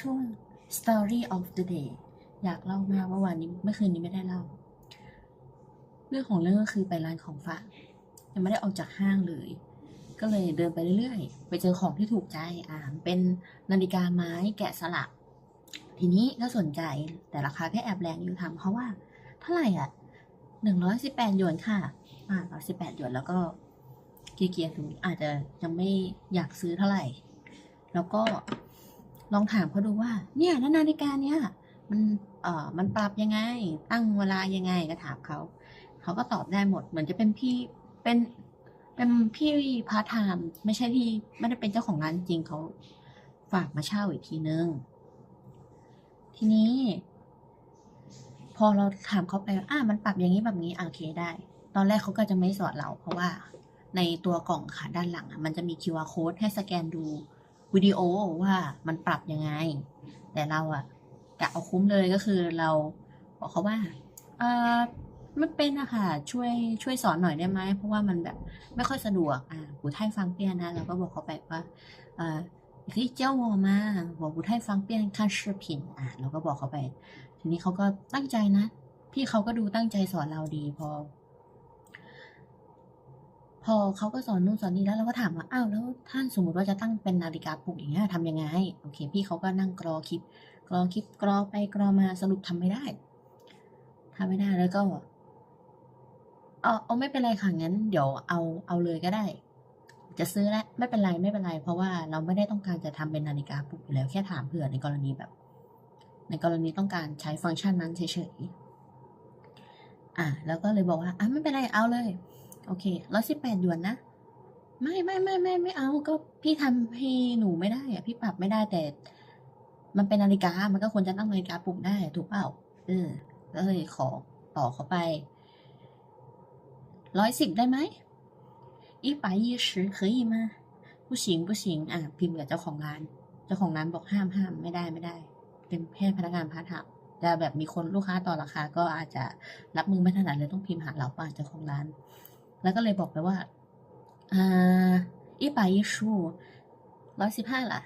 ช่วง story of the day อยากเล่ามากว่าวันนี้เมื่อคืนนี้ไม่ได้เล่า เรื่องของเรื่องก็คือไปร้านของฝากยังไม่ได้ออกจากห้างเลย ก็เลยเดินไปเรื่อยๆ ไปเจอของที่ถูกใจอ่าเป็นนาฬิกาไม้แกะสลัก ทีนี้ก็สนใจแต่ราคาแค่แอบแรงอยู่ทำเพราะว่าเท่าไหร่อะหนึ่งร้อยสิบแปดหยวนค่ะอ่าร้อยสิบแปดหยวนแล้วก็เกียร์ๆถึงอาจจะยังไม่อยากซื้อเท่าไหร่ แล้วก็ ลองถามเขาดูว่า เนี่ยนาฬิกาเนี่ยมันเอ่อมันปรับยังไง ตั้งเวลายังไงก็ถามเขาเขาก็ตอบได้หมด เหมือนจะเป็นพี่เป็นเป็นพี่พาร์ทไทม์ไม่ใช่ที่ไม่ได้เป็นเจ้าของร้านจริงเขาฝากมาเช่าอีกทีนึง ทีนี้ พอเราถามเขาไปว่าอ่ามันปรับอย่างนี้แบบนี้โอเคได้ ตอนแรกเขาก็จะไม่สอนเรา เพราะว่าในตัวกล่องค่ะด้านหลังอะมันจะมี QR code ให้สแกนดู วิดีโอว่ามันปรับยังไง แต่เราอะกะเอาคุ้มเลยก็คือเราบอกเขาว่าเออมันเป็นนะคะช่วยช่วยสอนหน่อยได้ไหมเพราะว่ามันแบบไม่ค่อยสะดวกอะกูไทยฟังเปียนนะเราก็บอกเขาไปว่าเออที่เจ้าวอมาบอกกูไทยฟังเปียนค่าชื่อผินอะเราก็บอกเขาไป ทีนี้เขาก็ตั้งใจนะ พี่เขาก็ดูตั้งใจสอนเราดีพอ พอเขาก็สอนนู่นสอนนี่แล้วเราก็ถามว่าอ้าวแล้วท่านสมมติว่าจะตั้งเป็นนาฬิกาปลุกอย่างเงี้ยทำยังไงโอเค พี่เขาก็นั่งกรอคลิปกรอคลิปกรอไปกรอมาสรุปทำไม่ได้ทำไม่ได้แล้วก็เอาเอาไม่เป็นไรค่ะงั้นเดี๋ยวเอาเอาเลยก็ได้ จะซื้อแล้วไม่เป็นไรไม่เป็นไร เพราะว่าเราไม่ได้ต้องการจะทำเป็นนาฬิกาปลุกอยู่แล้วแค่ถามเผื่อในกรณีแบบ ในกรณีต้องการใช้ฟังก์ชันนั้นเฉยๆอะแล้วก็เลยบอกว่าอะไม่เป็นไรเอาเลย โอเคร้อยสิบแปดหยวนนะ ไม่ไม่ไม่ไม่ไม่เอา ก็พี่ทำให้หนูไม่ได้อะพี่ปรับไม่ได้แต่ มันเป็นนาฬิกา มันก็ควรจะต้องนาฬิกาปลุกได้ถูกเปล่า เออก็เลยขอต่อเข้าไปร้อยสิบได้ไหมอีปายยี่สิบเคยมาผู้หญิงผู้หญิงอะพิมพ์กับเจ้าของร้าน เจ้าของร้านบอกห้ามห้ามไม่ได้ไม่ได้ เป็นแค่พนักงานพาร์ทไทม์จะแบบมีคนลูกค้าต่อราคา ก็อาจจะรับมือไม่ถนัดเลยต้องพิมพ์หาเราป่ะเจ้าของร้าน แล้วก็เลยบอกไปว่าอ่าอีปาอีชูร้อยสิบห้าล่ะ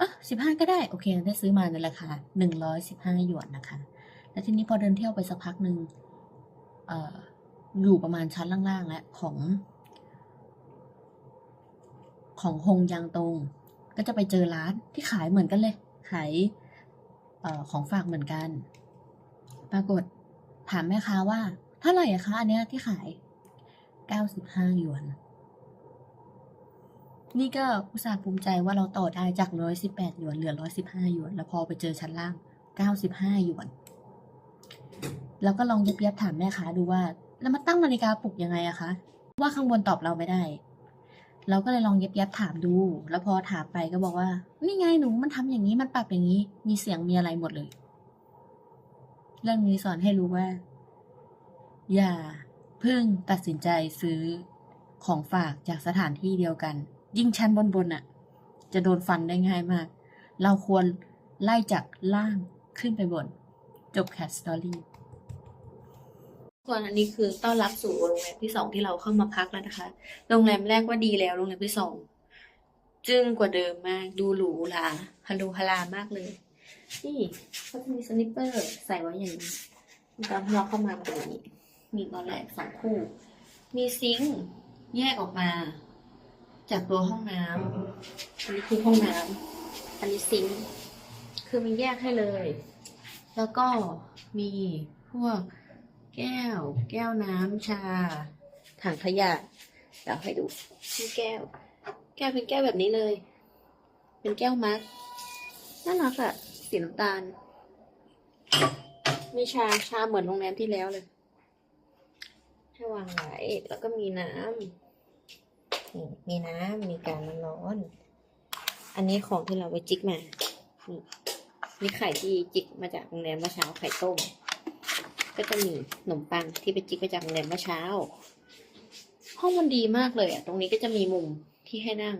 อะสิบห้าก็ได้ โอเค ได้ซื้อมาในราคาหนึ่งร้อยสิบห้าหยวนนะคะ แล้วทีนี้พอเดินเที่ยวไปสักพักหนึ่งเอ่ออยู่ประมาณชั้นล่างๆ แล้วของ ของฮงยางตง ก็จะไปเจอร้านที่ขายเหมือนกันเลย ขายออของฝากเหมือนกัน ปรากฏถามแม่ค้าว่าเท่าไหร่คะอันเนี้ยที่ขาย เก้าสิบห้าหยวน นี่ก็อุตส่าห์ภูมิใจว่าเราต่อได้จากร้อยสิบแปดหยวนเหลือร้อยสิบห้าหยวน แล้วพอไปเจอชั้นล่างเก้าสิบห้าหยวน แล้วก็ลองเย็บๆถามแม่ค้าดูว่าแล้วมาตั้งนาฬิกาปลุกยังไงอะคะ ว่าข้างบนตอบเราไม่ได้ เราก็เลยลองเย็บๆถามดู แล้วพอถามไปก็บอกว่า นี่ไงหนูมันทำอย่างนี้มันปรับอย่างนี้ มีเสียงมีอะไรหมดเลย เรื่องนี้สอนให้รู้ว่า อย่า เพิ่งตัดสินใจซื้อของฝากจากสถานที่เดียวกัน ยิ่งชั้นบนๆน่ะจะโดนฟันได้ง่ายมาก เราควรไล่จากล่างขึ้นไปบน จบแคสตอรี่ส่วนอันนี้คือต้อนรับสู่โรงแรมที่สองที่เราเข้ามาพักแล้วนะคะ โรงแรมแรกว่าดีแล้ว โรงแรมที่สองจึ้งกว่าเดิมมาก ดูหรูหราฮัลโหลฮาลามากเลย นี่เขาจะมีสนิปเปอร์ใส่ไว้อย่างนี้ตอนเราเข้ามาเป็นอย่างนี้ มีตอนแรกสองคู่ มีซิงค์แยกออกมา จากตัวห้องน้ำอันนี้คือห้องน้ำอันนี้ซิงค์คือมันแยกให้เลย แล้วก็มีพวกแก้ว แก้วน้ำชา ถังขยะเดี๋ยวให้ดูที่แก้ว แก้วเป็นแก้วแบบนี้เลย เป็นแก้วมัดน่ารักอะสีน้ำตาล มีชาชาเหมือนโรงแรมที่แล้วเลย ให้วางไว้แล้วก็มีน้ำนี่มีน้ำมีการร้อน อันนี้ของที่เราไปจิกมา นี่ไข่ที่จิกมาจากโรงแรมเมื่อเช้าไข่ต้ม ก็จะมีขนมปังที่ไปจิกมาจากโรงแรมเมื่อเช้า ห้องมันดีมากเลยอะ ตรงนี้ก็จะมีมุมที่ให้นั่ง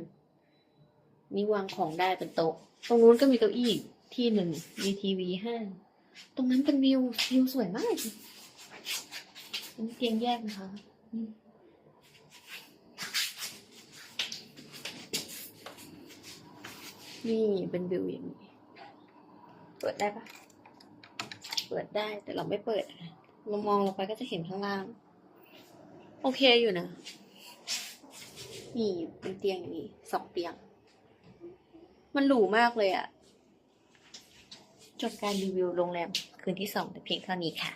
มีวางของได้เป็นโต๊ะ ตรงนู้นก็มีเก้าอี้ที่หนึ่งมีทีวีห้าตรงนั้นเป็นวิววิวสวยมาก เป็นเตียงแยกนะคะนี่นี่เป็นวิวอย่างนี้ เปิดได้ปะเปิดได้แต่เราไม่เปิดเรามองลงไปก็จะเห็นข้างล่าง โอเคอยู่นะ นี่เป็นเตียงอย่างนี้สองเตียง มันหรูมากเลยอะจบการรีวิวโรงแรมคืนที่สองแต่เพียงเท่านี้ค่ะ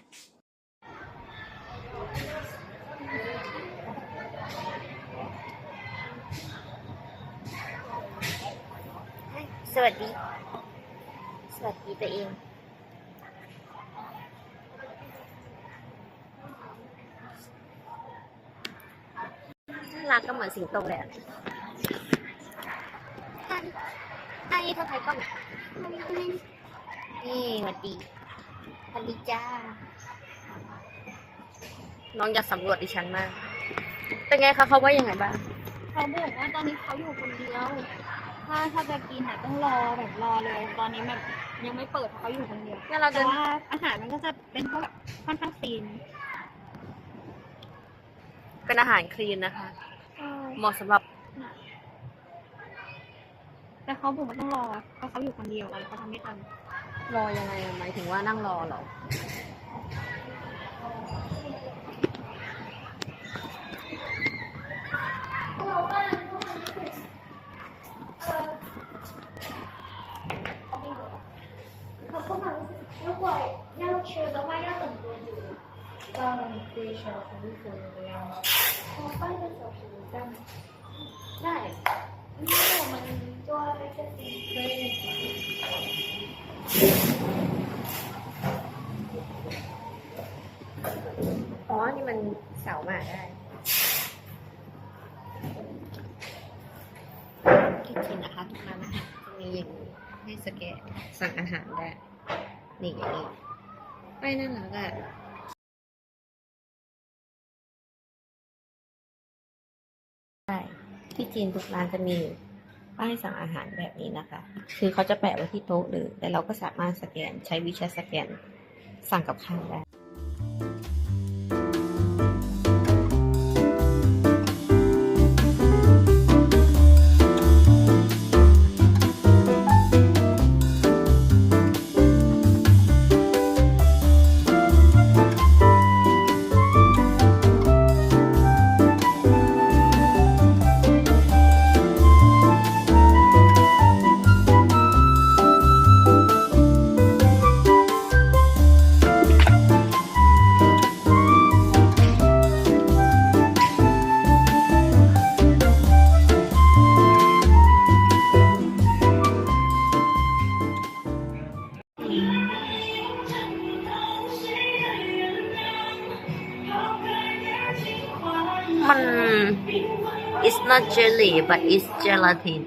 สวัสดี สวัสดีตัวเองน่ารักก็เหมือนสิงโตเลยอะท่านท่านนี่เท่าไหร่ก่อนนี่สวัสดีสวัสดีจ้า น้องอยากสำรวจดิฉันมาก เป็นไงคะเขาว่ายังไงบ้าง เขาบอกว่าตอนนี้เขาอยู่คนเดียว ถ้าถ้าจะกินอะต้องรอแบบรอเลย ตอนนี้แบบยังไม่เปิดเพราะเขาอยู่คนเดียวงั้นเราแต่จะว่าอาหารมันก็จะเป็นพวกแบบค่อนข้างซีนเป็นอาหารคลีนนะคะเหมาะสำหรับแต่เขาบอกว่าต้องรอเพราะเขาอยู่คนเดียวอะไรเขาทำไม่ทันรอยังไงอะหมายถึงว่านั่งรอเหรอ可如果要吃的话，要等多久？到一个小时左右的样子。哦，半个小时这样。ได้因为我们做那个可以。 อ๋อ นี่มันเสาหมาได้ที่จริงนะคะทุกร้านอาหารจะมีอย่างนี้ให้สแกนสั่งอาหารได้ นี่อย่างนี้ไม่น่ารักอะใช่ที่จีนทุกร้านจะมีป้ายสั่งอาหารแบบนี้นะคะ คือเขาจะแปะไว้ที่โต๊ะหรือแต่เราก็สามารถสแกนใช้วิชาสแกนสั่งกับข้าวได้ not jelly but it's gelatin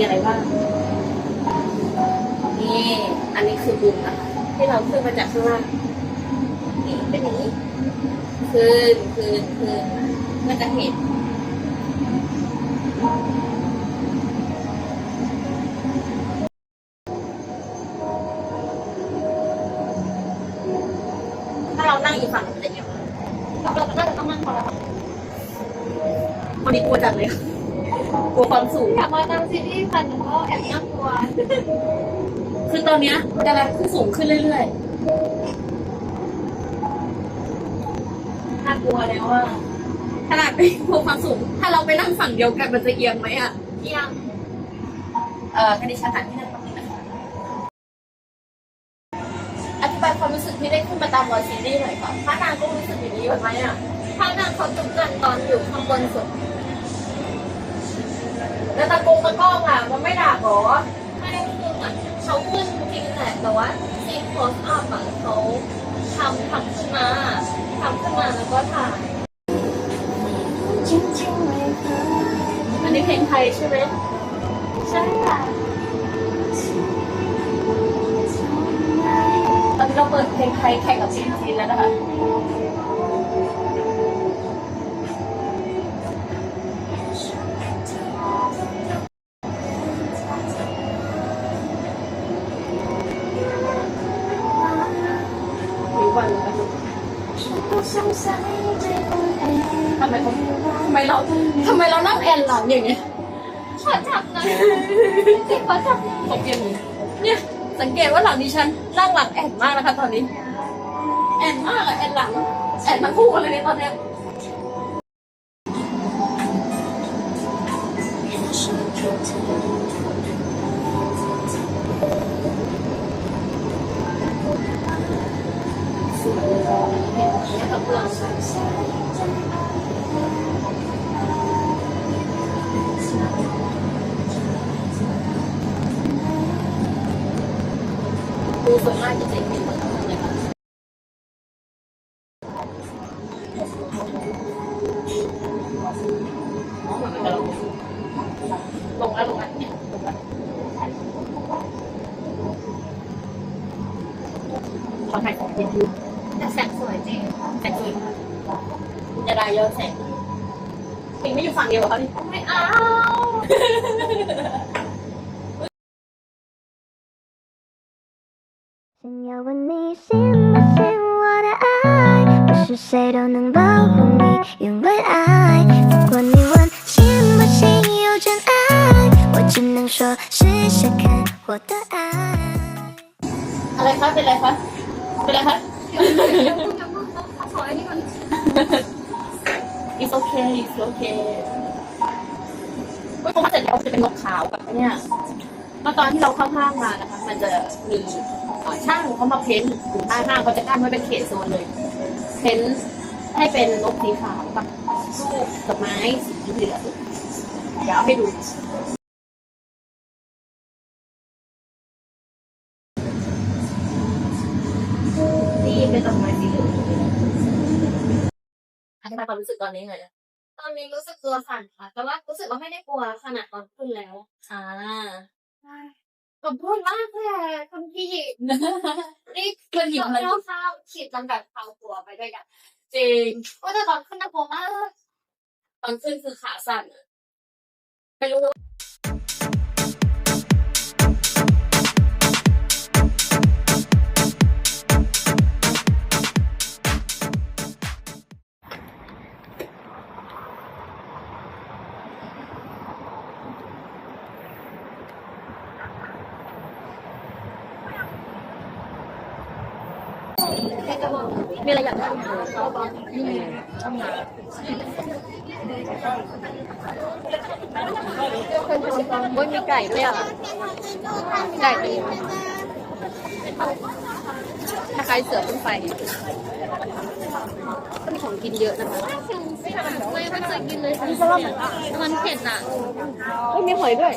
มีอะไรบ้าง นี่ อันนี้คือบุมนะคะ ที่เราขึ้นมาจากข้างล่าง นี่เป็นอย่างนี้ขึ้นขึ้นขึ้นก็จะเห็นถ้าเรานั่งอีกฝั่ง ลัวความสูง อยากมาตามซีรีส์ค่ะหนูก็แอบน่ากลัวคือตอนเนี้ยกำลังขึ้นสูงขึ้นเรื่อยๆน่ากลัวแล้วว่าขนาดไปกลัวความสูง ถ้าเราไปนั่งฝั่งเดียวกันมันจะเอียงไหมอะ เอียง เอ่อคณิตศาสตร์ที่นั่นตรงนี้นะคะอธิบายความรู้สึกที่ได้ขึ้นมาตามวอลซีรีส์หน่อยค่ะพระนางก็รู้สึกอย่างนี้แบบไหมอะพระนางเขาจุกกันตอนอยู่ข้างบนสุด แล้วตะโกงตะก้องอะ มันไม่ด่าหรอไม่ได้คือเหมือนเขาขึ้นจริงแหละแต่ว่าซีนโพสอัพอะเขาทำทำขึ้นมาทำขึ้นมาแล้วก็ถ่ายอันนี้เพลงไทยใช่ไหมใช่ค่ะเปิดเพลงไทยแข่งกับเพลงจีนแล้วนะคะ ทำไมเราทำไมเรานั่งแอนหลังอย่างเงี้ยขอจับหน่อยสิขอจับหน่อยขอเปลี่ยนมือเนี่ยสังเกตว่าหลังดิฉันนั่งหลังแอนมากนะคะตอนนี้ แอนมากอะแอนหลังแอนทั้งคู่กันเลยในตอนเนี้ยสวยเลยเห็นกับเพื่อนดู สวยมากจริงๆมีคนทำเลยค่ะอ๋อเหมือนกันแล้วลงแล้วลงแล้วเนี่ยลงแล้วขอถ่ายของเป็นยูแต่แสงสวยจริงแสงสวยจะได้ยอะแสงปิงไม่อยู่ฝั่งเดียวเหรอคะพี่ไม่เอา จะเป็นนกขาวกับเนี่ยเมื่อตอนที่เราเข้าห้างมานะคะ มันจะมีช่างเขามาเพ้นท์ถึงหน้าห้างเขาจะกั้นไว้เป็นเขตโซนเลย เพ้นท์ให้เป็นนกสีขาวกับลูกดอกไม้สีเหลืองเดี๋ยวเอาให้ดูนี่เป็นดอกไม้สีเหลืองอธิบายความรู้สึกตอนนี้หน่อยนะ ตอนนี้รู้สึกตัวสั่นค่ะ แต่ว่ารู้สึกว่าไม่ได้กลัวขนาดตอนขึ้นแล้ว อ่าขอบคุณมากเลยอะคุณพี่นี่เพื่อนหญิงอะไรเข้าข้าวขีดจำแบบเผาหัวไปด้วยกันจริงว่าแต่ตอนขึ้นน่ากลัวมาก ตอนขึ้นคือขาสั่นอะไม่รู้ มีอะไรอยากถามไหมช่องน้ำโอ้ยมีไก่ด้วยอะ ไก่ดีถ้าใครเสือขึ้นไปก็มีของกินเยอะนะคะไม่ไม่เคยกินเลยมันเผ็ดอะเฮ้ยมีหอยด้วย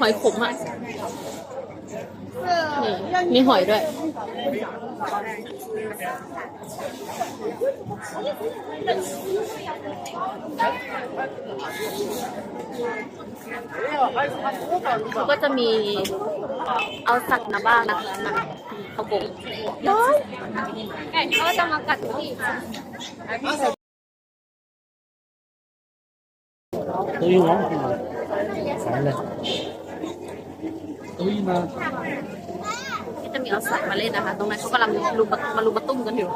หอยขมอะ มีหอยด้วย เขาก็จะมีเอาสัตว์มาบ้างนะคะเขาบอกกเขาจะมากัดที่ตัวยิ่งร้องมาใส่เลยตัวยมา เอาสัตว์มาเล่นนะคะ ตรงนั้นเขากำลังลุมมาลุมมาตุ้มกันอยู่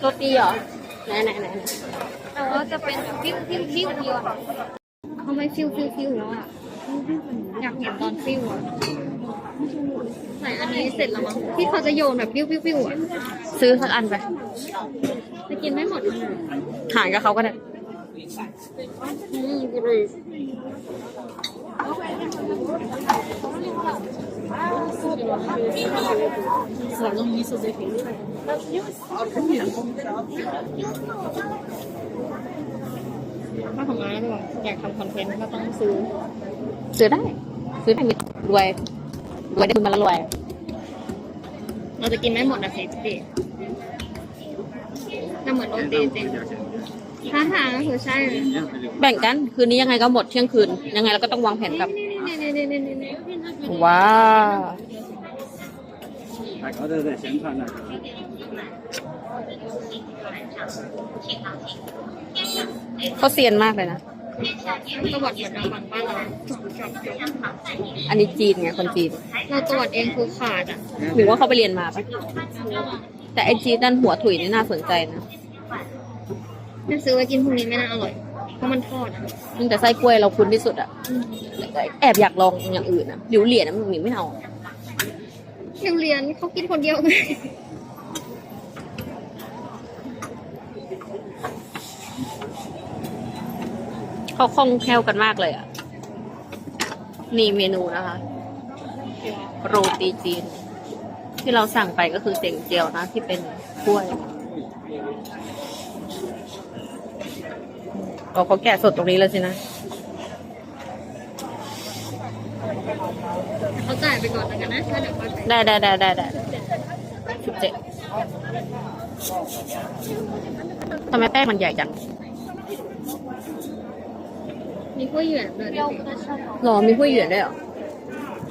โรตีเหรอ ไหนไหนไหนแต่ว่าจะเป็นฟิวฟิวฟิวเดียวเขาไม่ฟิวฟิวฟิวแล้วอะอยากเห็นตอนฟิวอะ ไหนอันนี้เสร็จแล้วมั้งที่เขาจะโยนแบบฟิวฟิวฟิวอะซื้อสักอันไปจะกินไม่หมดเลยหารกับเขาก็ได้อืมกูเลยถ้าของม้าด้วยอยากทำคอนเทนต์ก็ต้องซื้อ ซื้อได้ ซื้อได้มีรวย รวยได้คุณมาแล้วรวย เราจะกินไม่หมดนะเซฟตี้ แต่เหมือนโรตีจริงท่าทางก็คือใช่เลย แบ่งกัน คืนนี้ยังไงก็หมดเที่ยงคืน ยังไงเราก็ต้องวางแผนกลับ นี่นี่นี่นี่นี่นี่ ว้าว 还搞得在宣传呢。 เขาเซียนมากเลยนะ ตวัดเหมือนเราฝั่งบ้านเราอันนี้จีนไงคนจีน เราตวัดเองคือขาดอะหรือว่าเขาไปเรียนมาปะแต่ไอจีนด้านหัวถุยนี่น่าสนใจนะถ้าซื้อไว้กินพรุ่งนี้ไม่น่าอร่อย เพราะมันทอดอะยิ่งแต่ไส้กล้วยเราคุ้นที่สุดอะแต่แอบอยากลองอย่างอื่นอะหลิวเหรียญนะมันไม่เอาเรียนเรียนเขากินคนเดียวไง เขาคล่องแคล่วกันมากเลยอะนี่เมนูนะคะ โรตีจีน ที่เราสั่งไปก็คือเสียงเจียวนะ ที่เป็นกล้วยก็เขาแกะสดตรงนี้แล้วสินะเขาจ่ายไปก่อนแล้วกันนะแล้วเดี๋ยวค่อยไปได้ได้ได้ได้ได้สิบเจ็ดทำไมแป้งมันใหญ่จัง มีกล้วยเหยื่อด้วยหรอมีหุ้ยเหยียนด้วยเหรอ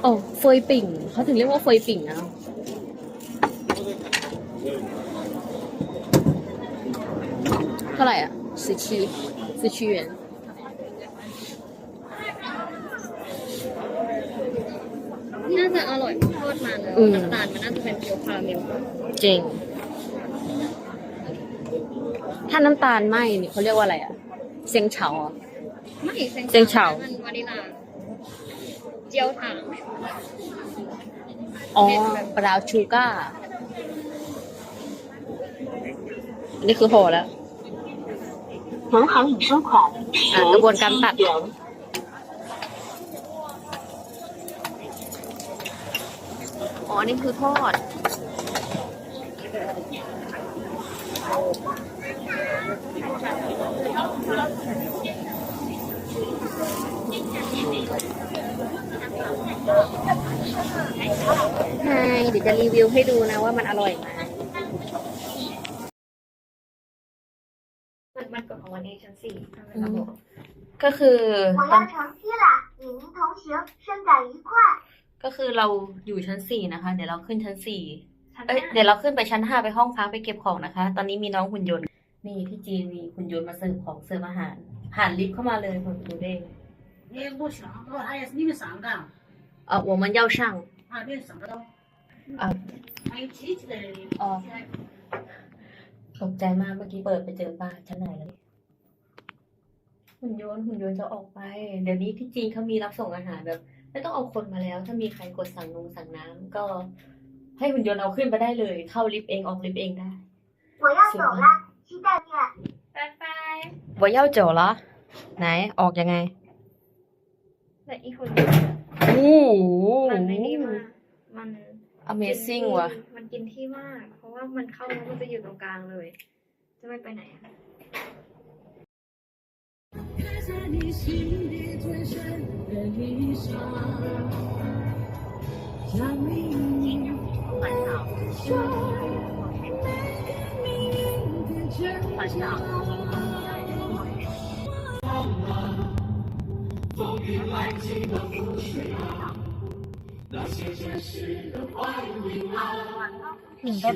อ๋อเฟยปิ่งเขาถึงเรียกว่าเฟยปิ่งนะเท่าไหร่อะสิชีสิชีเหรียญน่าจะอร่อยทอดมาเลยน้ำตาลมันน่าจะเป็นเกี๊ยวคาราเมลจริง ถ้าน้ำตาลไหมนี่เขาเรียกว่าอะไรอะเซียงเฉาอะ ไม่ เซียงเฉา มันวานิลา เจียวถาง อ๋อบราวน์ชูการ์อันนี้คือห่อแล้ว 银行已收款， อ่ะกระบวนการตัด 元。 อ๋อ นี่คือทอด ยวจะรีวิวให้ดูนะว่ามันอร่อยไหม มันมันกดของวันนี้ชั้นสี่ อืม ก็คือ 我 ตอน 要成绩了，李明同学，圣诞愉快！ ก็คือเราอยู่ชั้นสี่นะคะ เดี๋ยวเราขึ้นชั้นสี่ เอ้ย เดี๋ยวเราขึ้นไปชั้นห้าไปห้องพักไปเก็บของนะคะ ตอนนี้มีน้องหุ่นยนต์ นี่ที่จีนมีหุ่นยนต์มาเสิร์ฟของเสิร์ฟอาหาร ผ่านลิฟต์เข้ามาเลยเปิดประตูได้ 你不想的话，他也是你们上岗， เออ我们要上啊，别上到，啊， 还有机器的， อ๋อตกใจมากเมื่อกี้เปิดไปเจอป้าชั้นไหนแล้วหุ่นยนต์หุ่นยนต์จะออกไป เดี๋ยวนี้ที่จีนเขามีรับส่งอาหารแบบ ไม่ต้องเอาคนมาแล้ว ถ้ามีใครกดสั่งนงสั่งน้ำก็ ให้หุ่นยนต์เอาขึ้นไปได้เลย เข้าลิฟต์เองออกลิฟต์เองได้ 我要走了，期待面。 บายบาย ว่าเย่าเจ๋อเหรอ ไหนออกยังไง แต่อีกคน โอ้ มันไม่นี่มากมัน Amazing ว่ะ มันกินที่มาก เพราะว่ามันเข้าแล้วมันจะอยู่ตรงกลางเลย จะไม่ไปไหนอะหนึ่งได้บา Nhìn cái?